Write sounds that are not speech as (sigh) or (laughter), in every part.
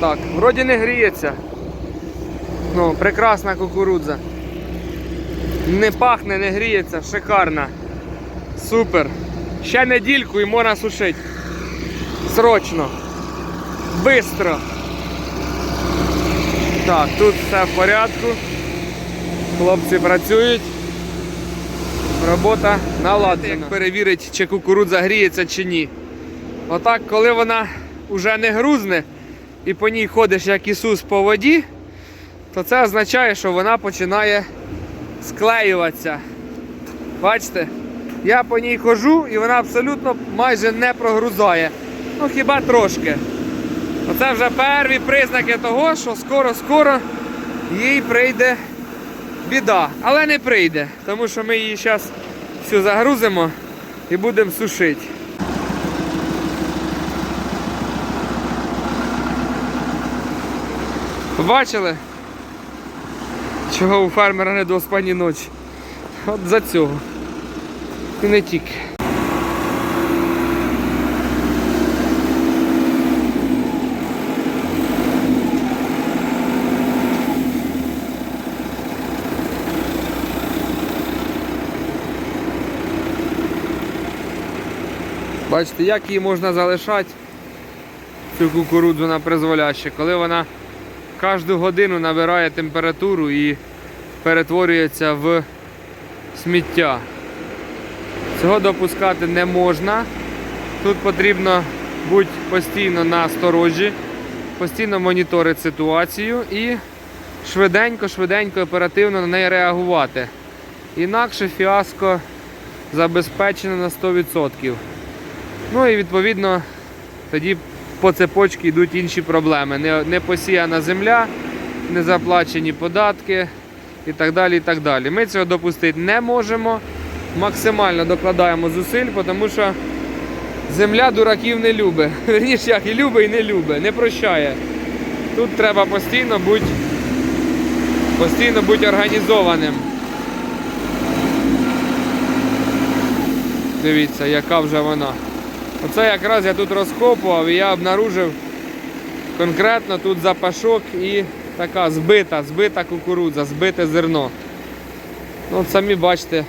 Так, вроді не гріється. Ну, прекрасна кукурудза. Не пахне, не гріється, шикарна. Супер. Ще недільку і можна сушити. Срочно. Бистро. Так, тут все в порядку. Хлопці працюють. Робота наладжена. Як перевірити, чи кукурудза гріється чи ні. Отак, коли вона вже не грузне і по ній ходиш як Ісус по воді, то це означає, що вона починає склеюватися. Бачите? Я по ній хожу і вона абсолютно майже не прогрузає. Ну хіба трошки. Оце вже перві признаки того, що скоро-скоро їй прийде біда. Але не прийде, тому що ми її зараз всю загрузимо і будемо сушити. Побачили? Чого у фермера не до спані ночі? От за цього. І не тільки. Бачите, як її можна залишати, цю кукурудзу на призволяще, коли вона кожну годину набирає температуру і перетворюється в сміття. Цього допускати не можна. Тут потрібно бути постійно на сторожі, постійно моніторити ситуацію і швиденько-швиденько, оперативно на неї реагувати. Інакше фіаско забезпечено на 100%. Ну і відповідно тоді по цепочці йдуть інші проблеми. Не, не посіяна земля, не заплачені податки і так далі. і так далі. Ми цього допустити не можемо. Максимально докладаємо зусиль, тому що земля дураків не любить. (laughs) Верніше, як і любить, і не любить, не прощає. Тут треба постійно бути постійно бути організованим. Дивіться, яка вже вона. Оце якраз я тут розкопував і я обнаружив конкретно тут запашок і така збита, збита кукурудза, збите зерно. Ну, от самі бачите,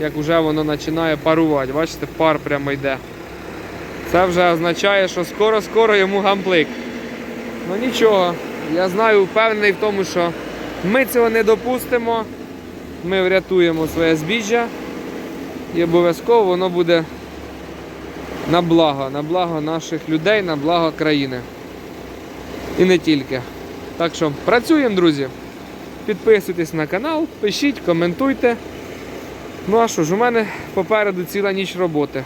як вже воно починає парувати. Бачите, пар прямо йде. Це вже означає, що скоро-скоро йому гамплик. Ну нічого, я знаю, впевнений в тому, що ми цього не допустимо. Ми врятуємо своє збіжжя і обов'язково воно буде на благо, на благо наших людей, на благо країни. І не тільки. Так що працюємо, друзі. Підписуйтесь на канал, пишіть, коментуйте. Ну а що ж, у мене попереду ціла ніч роботи.